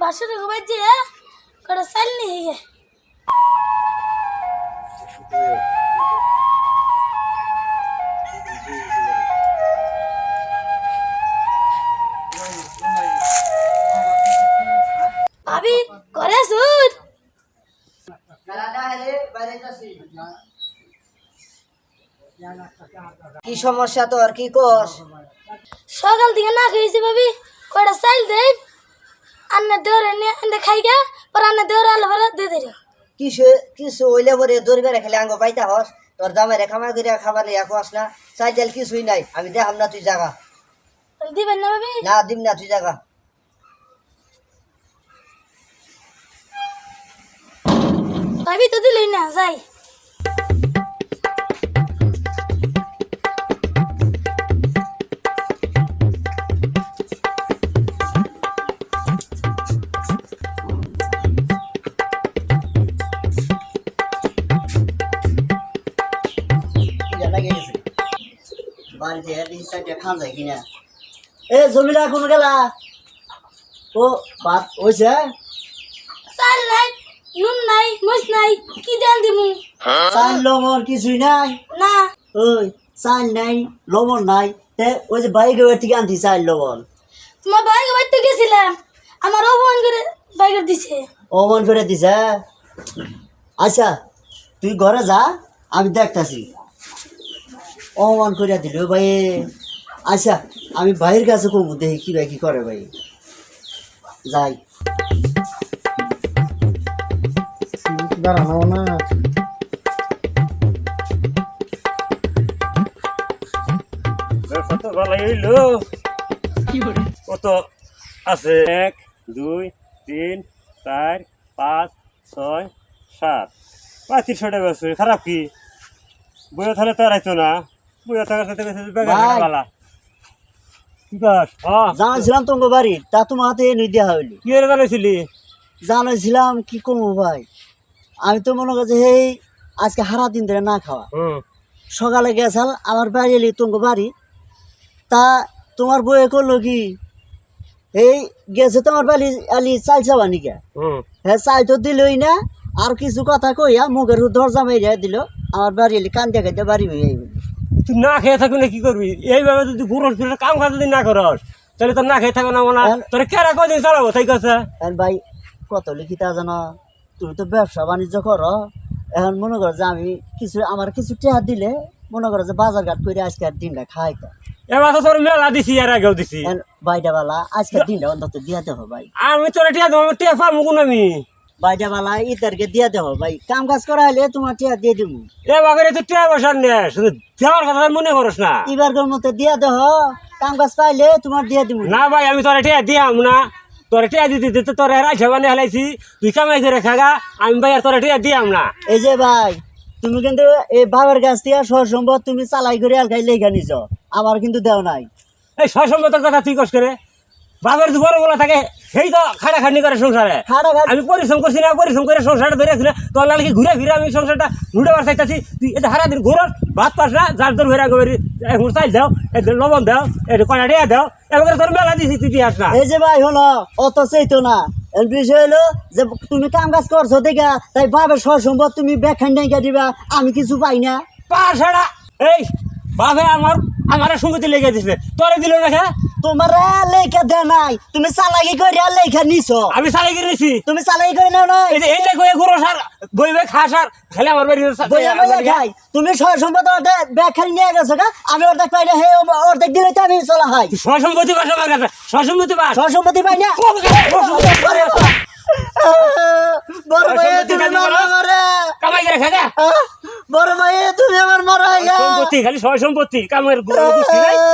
বাসুর বাজে কটা চাল নিয়ে গে ভাবি করে সুর কি সমস্যা তোর? কি কোস? সকাল থেকে না খেয়েছি ভাবি কটা চাল দেই। আন্না দেওয়ার নিয়ে আন্না খাই গা পর আন্না দেওয়ার আলো ভরা দিয়ে দিল। কিছু কিছু হইলে পরে দৌড় বেড়ে খেলে আঙ্গ পাইতা হস তোর দামে রেখা মা করে খাবার লিয়া কোয়াস না চাই তেল কিছুই নাই আমি দেখাম না তুই জাগা। দিবেন না ভাবি? না দিম না তুই জাগা। ভাবি তো দিলই না যাই। বাড়িতে দিন চারটে খান যায় কিনা এ জমিলা কোন গেলা? ও ভাত হয়েছে চাল নাই নুন নাই মরিচ নাই কি দেন দিমু? চাল লবণ কিছুই নাই? না। ওই চাল নাই লবণ নাই। তে ওই যে বাইক থেকে আনতি চাল লবণ। তোমার বাইকে বাড়িতে গেছিলাম আমার অপমান করে বাইকের দিছে। অমন করে দিছে? আচ্ছা তুই ঘরে যা আমি দেখতাছি। অমন করে দিল, ভাই। আচ্ছা আমি ভাইয়ের কাছে কমু দেখি কি ভাই কি করে ভাই। যাই। দাঁড়ানো না কত ভালো হইল। কত আছে? এক, দুই, তিন, চার, পাঁচ, ছয়, সাত। পাঁচ তিনশো টাকা খারাপ কি? বইয়া তাহলে তো আইতো না। সাথে জানাইছিলাম তোমার বাড়ি তা তোমার হাতে এনে দেওয়া হইলি। কি জানাইছিলি? জানাইছিলাম কি কমু ভাই? আমি তো মনে করছি এই আজকে হারা দিন ধরে না খাওয়া। সকালে গেছাল আমার বাড়ি এলি তোমার বাড়ি। তা তোমার বইয়ে করল কি এই গেছে তোমার বাড়ি আলি চাল চাবা নিকা। হ্যাঁ চাল তো দিলই না আর কিছু কথা কইয়া মুখের দরজা মেরে দিল আমার বাড়ি এলি কান দেখাইতে বাড়ি হয়ে আইব। তুই না খেয়ে থাকবি না কি করবি? এইভাবে যদি ঘুরস ফিরে কাম কাজ যদি না করস তাহলে তোর না খেয়ে থাকবে না মনে। তোর কেরা কদিন চালাবো তাই কাছে ভাই কত লিখিতা জানো তুমি তো ব্যবসা বাণিজ্য করো। এখন মনে করো যে আমি কিছু আমার কিছু টেহা দিলে মনে করো যে বাজার ঘাট করে আজকের দিনটা খাইতাম এবার তো তোর মেলা দিছি আর আগেও দিছি। বাইটা বেলা আজকের দিনটা অন্তত দিয়া দেবো ভাই। আমি তোর টিয়া দেবো টিয়া পাবো কোন আমি? বাইটা বেলা ইতারকে দিয়া দেবো ভাই কাম কাজ করা হলে তোমার টিয়া দিয়ে দিব। এ বাগরে তুই টিয়া বসার নে শুধু দেওয়ার কথা মনে করস না। এবার মতো দিয়া দেহ কাম কাজ পাইলে তোমার দিয়ে দিব। না ভাই আমি তোর টিয়া দিয়াম না। তোর টিয়া দিতে দিতে তোর রাইছে বানে হেলাইছি। তুই কামাই করে খাগা আমি ভাই আর তোর টিয়া দিয়াম না। এই যে ভাই তুমি কিন্তু এই বাবার গাছ থেকে সহ সম্ভব তুমি চালাই করে আলগাই লেখা নিছ আমার কিন্তু দেও নাই। এই সসম্মতর কথা তুই কস করে? বাবার বড় বলা থাকে সেই তো খাটা খাটনি করে সংসারে। আমি পরিশ্রম করছি না পরিশ্রম করে সংসারটা ধরে রাখছি না। তোর লালকে ঘুরে ফিরে আমি সংসারটা লুটাবার চাইতেছি? তুই এটা হারা দিন ঘুরস ভাত পাস না যার তোর ঘুরে গেবি এখন চাই দাও একদিন লবণ দাও একটু কয়টা টিয়া দাও এবার তোর মেলা দিছি তুই দিয়াস না? এই যে ভাই হলো অত সেইতো না। বিষয় হলো যে তুমি কাম কাজ করছ দেখা তাই বাবার সহ সম্পদ তুমি ব্যাখ্যান নাই দিবা আমি কিছু পাই না। পাশাড়া এই বাবা আমার আমার সঙ্গতি লেগে দিছে। তোরে দিল না তোমার লেখা দেয় নাই। তুমি চালাকি করে লেখা নিছ। আমি নিছি। তুমি চালাকি করে নাও নাই। এই যে এই যে সার বই বই খা সার খেলে আমার বাড়ি বইয়া বইয়া খাই। তুমি সহ সম্পদ অর্ধেক ব্যাখ্যান নিয়ে গেছো গা। আমি অর্ধেক পাই না হে অর্ধেক দিলে তো আমি চলা হয়। আমার কাছে সম্পত্তি পাই না। বড় ভাই তুমি মারা মারে। কামাই করে খাগা বড় ভাই তুমি আমার মারা সম্পত্তি খালি সয় সম্পত্তি কামের নাই? খাগা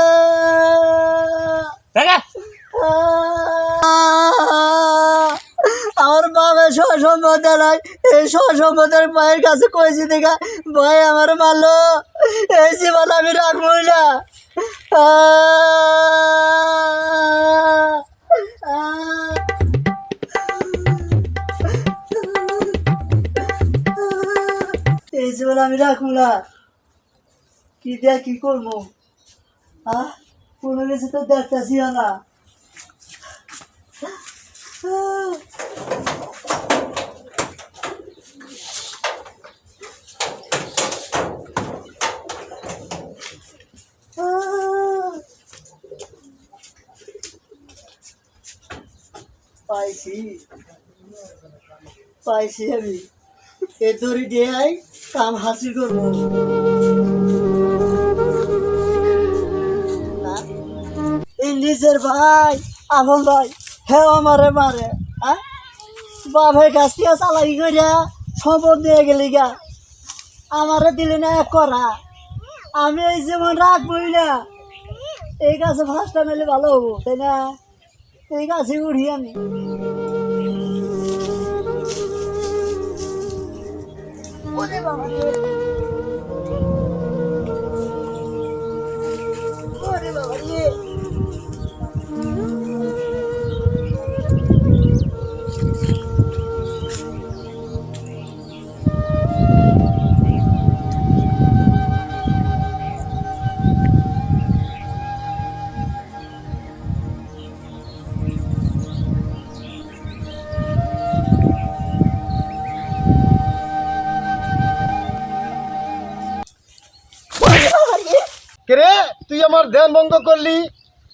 আমার বাবা সসম্পদ নাই। এই সসম্পদের ভাইয়ের কাছে কইছি দেখা, ভাই, আমার মারলো। এই জীবন আমি রাখবই না। এই জীবন আমি রাখব না। কি দেখ কি করব? হ্যাঁ কোনো কিছু তো দেখতেছি না। পাইছি। পাইছি আমি। এ দড়ি দিয়ে কাম হাসিল করব। নিজের ভাই আপন ভাই হ্যাঁ আমারে মারে হ্যাঁ? বাপের কাছ থেকে চালাই করিয়া সম্পদ নিয়ে গেলি গা। আমারে দিলি না এক করা। আমি এই যেমন রাখবই না। এই গাছে ফার্স্টটা মেলে ভালো হব, তাই না? এই গাছে উঠি আমি। বাবা আমার ধ্যান ভঙ্গ করলি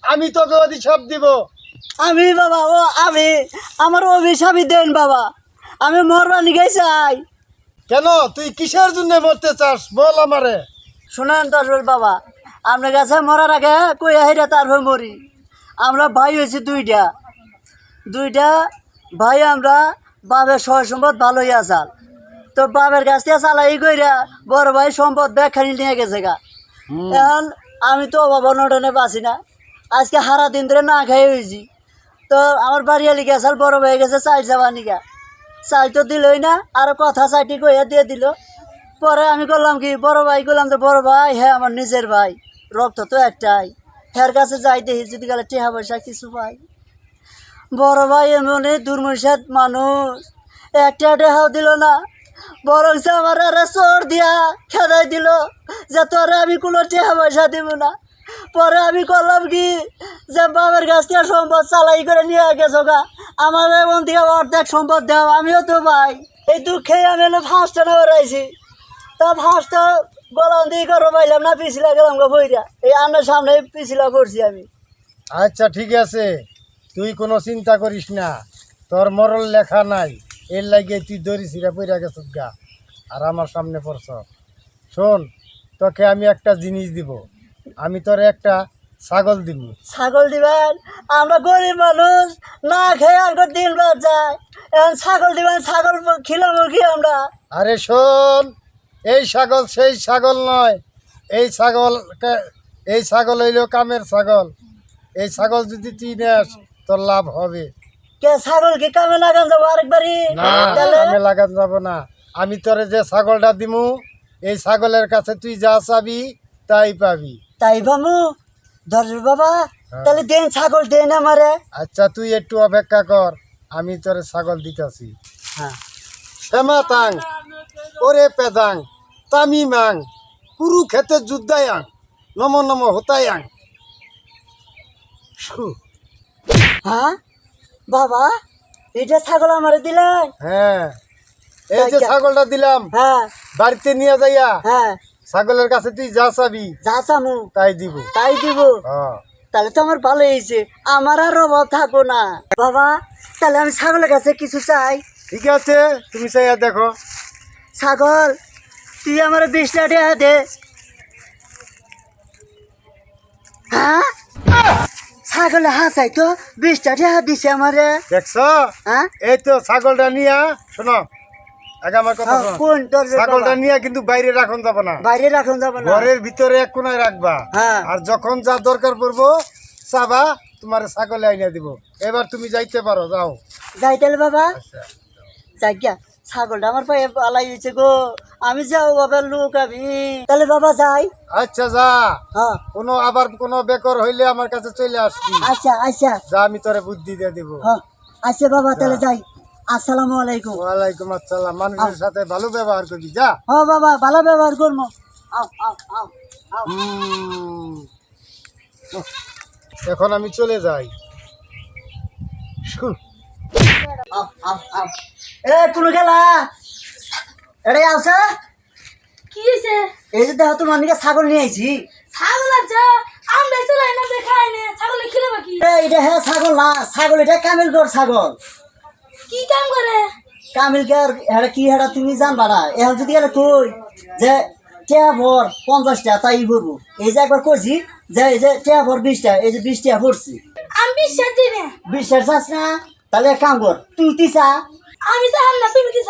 আমি তোকে অধিশাপ দিব। আমি বাবা ও আমি আমার অভিশাপই দেন বাবা। আমি মরবানি গাই চাই। কেন? তুই কিসের জন্য মরতে চাস? বল আমারে। শুনেন দশবেল বাবা আপনার কাছে মরার আগে কই আহিরা তারপর মরি? আমরা ভাই হয়েছি দুইটা। দুইটা ভাই আমরা বাপের সয় সম্পদ ভালোই আসাল তো বাপের কাছ থেকে চালাই কইরা বড় ভাই সম্পদ ব্যাখ্যানি নিয়ে গেছে গা। এখন আমি তো অভাব অনটনে বাঁচি না। আজকে সারা দিন ধরে না খাই হয়েছি তো আমার বাড়ি আলি গেছাল বড় ভাই গেছে, চাল যাবা নিকা চাল তো দিলই না, আর কথা চাইটি কইয়া দিয়ে দিল। পরে আমি করলাম কি, বড় ভাই করলাম তো বড় ভাই হ্যাঁ আমার নিজের ভাই, রক্ত তো একটাই। হের কাছে যাই দেখি, যদি গেলে টেহা পয়সা কিছু পাই। বড় ভাই এমনি দুর্মুষাদ মানুষ, একটা টেহাও দিল না। বরং আমার আরে চোর দিয়া খেদাই দিল, যে তোরে আমি কোনো টেহা পয়সা দিব না। পরে আমি করলাম কি, যে বাবার কাছ থেকে সম্পদ চালাই করে নিয়ে গেছো গা। আমার এমন থেকে অর্ধেক সম্পদ দেওয়া আমিও তো ভাই এই দুঃখে আমি হলো ফার্স্টে না বেড়াইছি তা ফার্স্টটা গলাম দিয়ে করো পাইলাম না, পিছিলা গেলাম গো বইরা এই আন্নার সামনে পিছিলা করছি আমি। আচ্ছা ঠিক আছে। তুই কোনো চিন্তা করিস না। তোর মরল লেখা নাই। এর লাগে তুই দড়ি ছিঁড়া পইরা গেছিস গা আর আমার সামনে পড়ছ। শোন তোকে আমি একটা জিনিস দিব আমি তোর একটা ছাগল দিব। ছাগল দিবেন? আমরা গরিব মানুষ না খেয়ে আর দিন বাদ যায়। এখন ছাগল দিবেন ছাগল খিলামো কি আমরা? আরে শোন এই ছাগল সেই ছাগল নয় এই ছাগল এই ছাগল হইল কামের ছাগল। এই ছাগল যদি তুই নেস তোর লাভ হবে। কে ছাগল কি কামে লাগান যাব আরেকবারই না কামে লাগান যাব না। আমি তোরে যে ছাগলটা দিমু এই ছাগলের কাছে তুই যা চাবি তাই পাবি। তাই বামু ধর বাবা তাহলে দেন ছাগল দেন আমারে। আচ্ছা তুই একটু অপেক্ষা কর আমি তোরে ছাগল দিতেছি। হ্যাঁ। শ্যামা তাং ওরে পেদাং তামিমাং কুরুক্ষেত্রে যুদ্ধায়াং নম নম হতায়াং। হ্যাঁ? বাবা এটা ছাগল আমারে দিলেন। হ্যাঁ এই যে ছাগলটা দিলাম হ্যাঁ। বাড়িতে নিয়ে যাইয়া হ্যাঁ। ছাগলের কাছে তুই যা চাবি যা চামু। তাই দিব। তাই দিব। হ্যাঁ। তাহলে তো আমার ভালো হয়েছে। আমার আর অভাব থাকব না। বাবা তাহলে আমি ছাগলের কাছে কিছু চাই। ঠিক আছে তুমি চাইয়া দেখো। ছাগল তুই আমার বিশটা টাকা দে। হ্যাঁ? ছাগলে হাসাই তো বিশটা টাকা দিছে আমারে। দেখছ? হ্যাঁ এই তো ছাগলটা নিয়া শোনো আগে আমার কথা কোন ছাগলটা নিয়ে কিন্তু বাইরে রাখুন যাব না। বাইরে রাখুন যাবে না। ঘরের ভিতরে এক কোনায় রাখবা। আর যখন যা দরকার পড়ব চাবা তোমার ছাগলে আইনা দিব। এবার তুমি যাইতে পারো যাও। যাই তাহলে বাবা। আচ্ছা। যাই ছাগলটা আমার পায়ে পালাই হয়েছে গো। আমি যাও বাবা লোক আমি। তাহলে বাবা যাই। আচ্ছা যা। হ্যাঁ। কোনো আবার কোনো বেকর হইলে আমার কাছে চলে আসবি। আচ্ছা আচ্ছা। যা আমি তোরে বুদ্ধি দিয়ে দিব। হ্যাঁ। আচ্ছা বাবা তাহলে যাই। আসসালামু আলাইকুম। ওয়ালাইকুম আসসালাম। মানুষের সাথে ভালো ব্যবহার করবি যা। হ বাবা ভালো ব্যবহার করব। আও আও আও আও এখন আমি চলে যাই। শু। এ কোনো গেলা এড়ে আছে? কি হয়েছে এই যে দেখো তোমার নিকে ছাগল নিয়ে আইছি। ছাগল আছে? আমরা চলাই না দেখাই না। ছাগলে খেলে বাকি এ, এটা হ্যাঁ ছাগল না ছাগল এটা কামিলগড় ছাগল। কি কাম করে? কামিলগড় কি এটা তুমি জানবা না? এখন যদি এটা কই? যে টিয়া ভর পঞ্চাশটা তাই করব এই যে একবার কইছি যে এই যে টিয়া ভর বিশটা এই যে বিশ টিয়া ভরছি। আমি বিশ্বাস দিই না বিশের চাস না? তাহলে এক কাম কর তুই তিসা আমি চাহাম না তুমি কি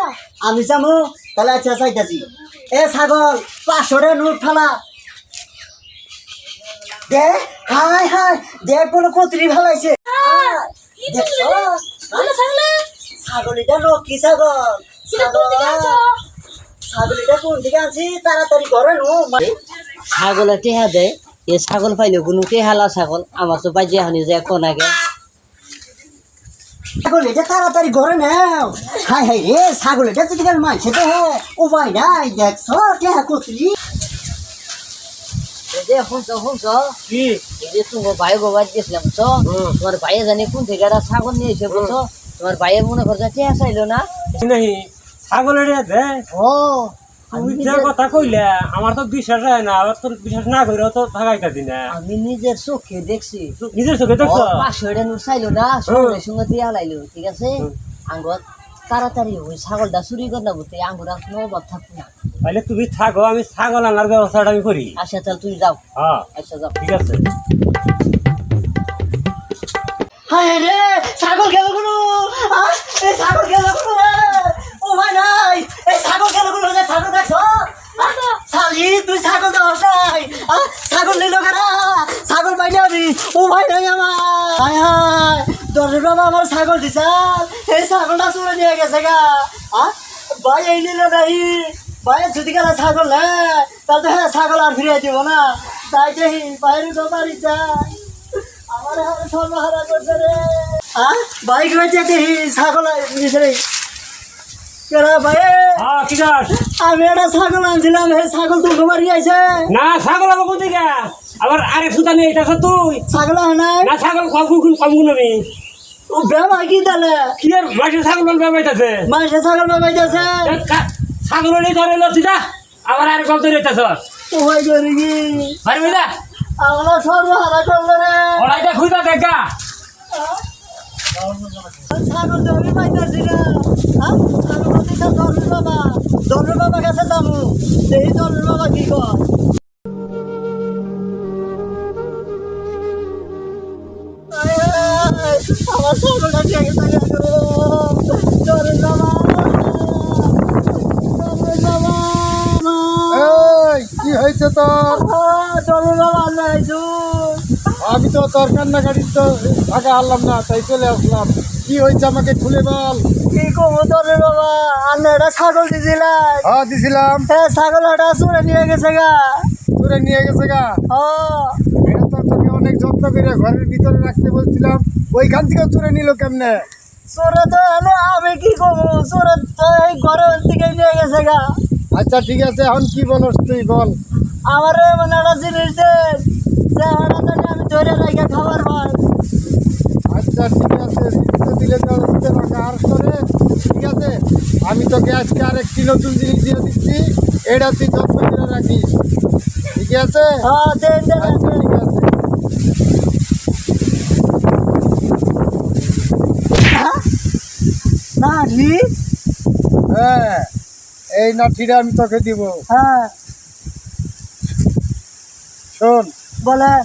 আমি যাব তাহলে আচ্ছা চাইতাছি এ ছাগল পাঁচশো টাকা নোট ফালা। দে হাই হাই দেখ কোনো কতরি কি ছাগলে ছাগলিটা লক্ষ্মী ছাগল। কোন দিকে আনছো? ছাগলিটা কোন দিকে আনছি? তাড়াতাড়ি ঘরে নো ছাগলে টেহা দেয় এ ছাগল পাইলে কোনো টেহালা ছাগল। আমার তো বাজে হানি যায় কোনাকে ছাগলিটা তাড়াতাড়ি ঘরে নাও। হাই হাই রে ছাগলিটা যদি গেল মানছে তো উপায় নাই দেখছ? টেহা কতরি এই যে শুনছো শুনছো? কি? এই যে তোমার ভাইয়ে জানি কোন থেকে ছাগল নিয়ে এসে বুঝছ? তোমার ভাইয়ে মনে করছে টেহা চাইলো না? নাই ছাগলের দে ও তুমি যে কথা কইলে আমার তো বিশ্বাস হয় না আবার তোর বিশ্বাস না করে তো থাকাইতাছি না। আমি নিজের চোখে দেখছি। নিজের চোখে দেখছ? পাঁচশো এটা নোট চাইলো না সঙ্গে সঙ্গে দিয়ে লাইলো ঠিক আছে? আঙ্গত তাড়াতাড়ি ওই ছাগলটা চুরি করে না বলতে আঙ্গুর কোনো অভাব থাকবে না। তাহলে তুমি থাকো আমি ছাগল আনার ব্যবস্থাটা আমি করি। আচ্ছা তাহলে তুই যাও। হ্যাঁ। আচ্ছা যাও। ঠিক আছে। হাই রে ছাগল গেল কোনো? ছাগল গেল কোনো রে ও ভাই নাই এই ছাগল গেল কোনো রে ছাগল দেখছ শালি তুই ছাগল দাও নাই আহ, ছাগল নিল কেনা ছাগল পাইনি আমি ও ভাই নাই আমার হাই হাই দরের বাবা আমার ছাগল দিছা এই ছাগলটা চুরে নিয়ে গেছে গা। ভাই এই নিল নাই ভাই যদি গেলে ছাগল হ্যাঁ তাহলে হ্যাঁ ছাগল আর ফিরিয়ে দিব না। যাই বাইরে তো বাড়ি যায় আমার সর্বহারা করছে রে। হ্যাঁ বাইক রয়েছে দেখি ছাগল আমি একটা ছাগল আনছিলাম হে ছাগল তো ঘুমারি আছে না ছাগল আমার দিকে আবার আরেক সুতা নিয়ে তুই। ছাগল হয় না ছাগল কম কম আমি। ও বেমা কি তাহলে? কি আর মাসে ছাগল বেমাইতেছে মাসে ছাগল বেমাইতেছে ছাগল নিয়ে ধরে লতি যা। আবার আরেক কম ধরে যেতেছ ও ভাই করি কি? বাড়ি বুঝা আমরা সর্বহারা করল রে। ওরাইটা খুঁজা দেখা ছাগল আমি পাইতেছি না ছাগল বাবা। দলের বাবা কাছে যাব। এই দলের বাবা কি কর আমি তো তোর কান্নাকাটি তো থাকা হারলাম না তাই চলে আসলাম। কি হয়েছে আমাকে খুলে বল। কি বাবা? আন্না এটা ছাগল হ্যাঁ দিছিলাম। হ্যাঁ ছাগল চুরে নিয়ে গেছে গা। নিয়ে গেছে গা? এটা তো তোকে অনেক যত্ন করে ঘরের ভিতরে রাখতে বলছিলাম। ওইখান থেকে চুরে নিল কেমনে? চোরে তো আমি কি করব? চোরে তো এই ঘরের থেকে নিয়ে গেছে গা। আচ্ছা ঠিক আছে এখন কি বলস তুই বল। আমার মানে একটা জিনিস আমি ধরে রেখে খাবার পাই আচ্ছা ঠিক আছে তো দিলে তো আর করে ঠিক আছে আমি তোকে আজকে আরেকটি নতুন জিনিস দিয়ে দিচ্ছি। এটা তুই যত্ন করে রাখিস। ঠিক আছে? হ্যাঁ আচ্ছা ঠিক আছে। হ্যাঁ? না হ্যাঁ এই নাঠিটা আমি তোকে দিব। হ্যাঁ। শোন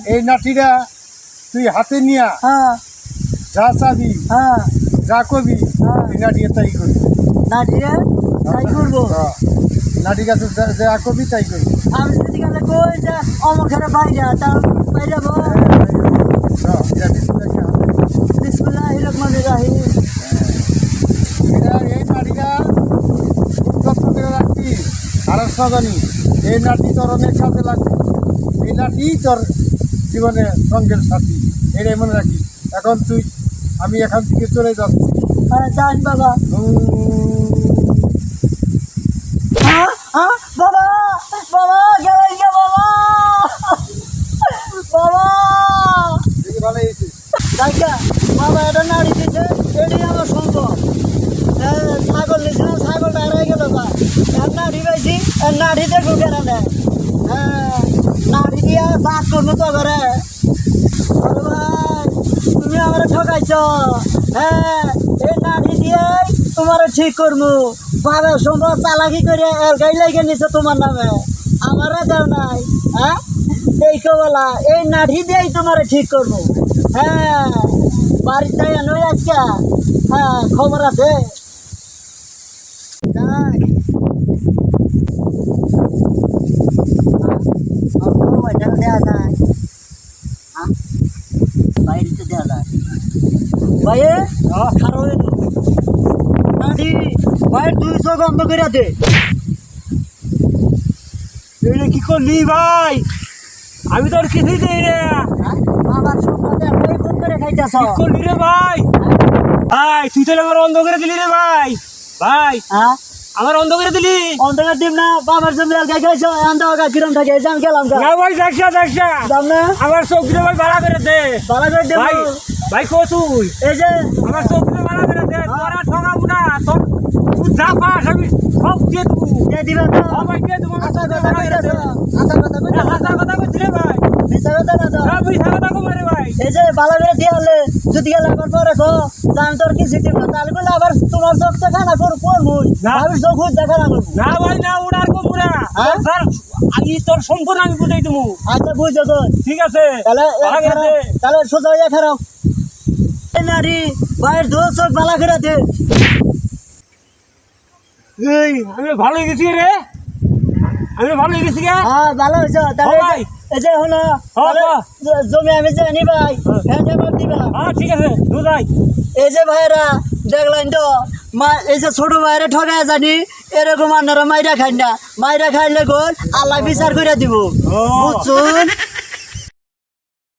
এই নাঠিটা তুই হাতে নিয়া হ্যাঁ। যা চাবি হ্যাঁ। যা কবি হ্যাঁ। এই তাই করবি না দিয়ে তাই করব। হ্যাঁ। নাঠি গাছে যা- কবি তাই করবি আমি যদি গেলে কই যে অমুখের বাইরে তা বাইরে বল হ্যাঁ। বিসমুল্লাহ রহমান রাহিম এই নাঠিটা খুব যত্ন করে রাখবি। আর সাজানি এই নাঠি তোর অনেক কাজে লাগবে। নাঠি তোর জীবনে সঙ্গের সাথী। এটাই মনে রাখি এখন তুই আমি এখান থেকে চলে যাচ্ছি। হ্যাঁ যান বাবা। হ্যাঁ? বাবা! বাবা গেলেন গে বাবা! বাবা! দেখি ভালো হয়েছে। দেখা বাবা এটা নাড়ি দিছে। এটাই আমার সম্ভব এ, ছাগল নিয়েছিলাম ছাগলটা হারাই গেল আর নাড়ি পাইছি। আর নাড়িতে ঢুকে না হ্যাঁ। দিয়া চাষ করব তো ঘরে। তুমি আমার ঠকাইছ? হ্যাঁ এই নাড়ি দিয়েই তোমার ঠিক করব। বাবা সম্ভব চালাকি করে এলগাই লাগে নিছে তোমার নামে। আমারও দেও নাই হ্যাঁ? এই বলা এই নাড়ি দিয়েই তোমার ঠিক করব। হ্যাঁ যাই নই আজকে। হ্যাঁ খবর আছে যাক। আমার কোনো ময়দান দেয়া যায় হ্যাঁ বাইরে তো দেওয়া যায় ভাইয়ে? হয়ে। তো। নাডি ভাইয়ের দুইশো বন্ধ করে দে। এটা কি করলি ভাই? আমি তোর কিছুই দিই রে হ্যাঁ? আমার সম্পদে একটাই ফোন করে খাইতেছ। কি করলি রে ভাই? ভাই তুই তো আমার অন্ধ করে দিলি রে ভাই। ভাই হ্যাঁ? আমার অন্ধ করে দিলি? অন্ধকার দিম না বাবার জমি এলাকায় খাইছো অন্ধকার কিরম থাকে এই যে আমি গেলাম গা। না ভাই দেখছা দেখছা না? আমার চোখটা ভাই ভাড়া করে দে। ভালো করে দেবো। ভাই ভাই কো তুই এই যে আমার চোখটা ভাড়া করে দে তোরা ঠকাবো না তোর তুই যা পাস আমি সব দিয়ে দেবো। দিয়ে হ্যাঁ ভাই দিয়ে দেবো আমার আচ্ছা চোখটা কথা ভাড়া করে কইতেছ দে। আচ্ছা কথা কইতেছ হাজার কথা করছি রে ভাই। মিছা কথা না তো হ্যাঁ মিশা কথা কম রে ভাই। এই যে ভালো করে দিয়ে হলে যদি গেলে আবার পরে খো জান তোর কি সিটি তাহলে বলে আবার তোমার চোখ দেখা না করব করব না। আমি চোখ দেখা না করব। না ভাই না উড়ার কম উড়া হ্যাঁ? স্যার আমি তোর সম্পূর্ণ আমি বুঝাই দেবো। আচ্ছা বুঝছ তো। ঠিক আছে। তাহলে তাহলে সোজা হয়ে খারাপ নারী ভাইয়ের দু চোখ ভালো করে এই আমি ভালো গেছি রে। আমি ভালো গেছি গে হ্যাঁ ভালো হয়েছে? তাহলে এই যে হলো তাহলে। জ- জমি আমি যে নি ভাই হ্যাঁ। এবার দিবা। হ্যাঁ ঠিক আছে দু যাই এই যে ভাইরা দেখলেন তো মা এই যে ছোট ভাইরা ঠকায় জানি এরকম আপনারা মাইরা খাই না। মাইরা খাইলে গোল আল্লাহ বিচার করে দিব। বুঝছুন?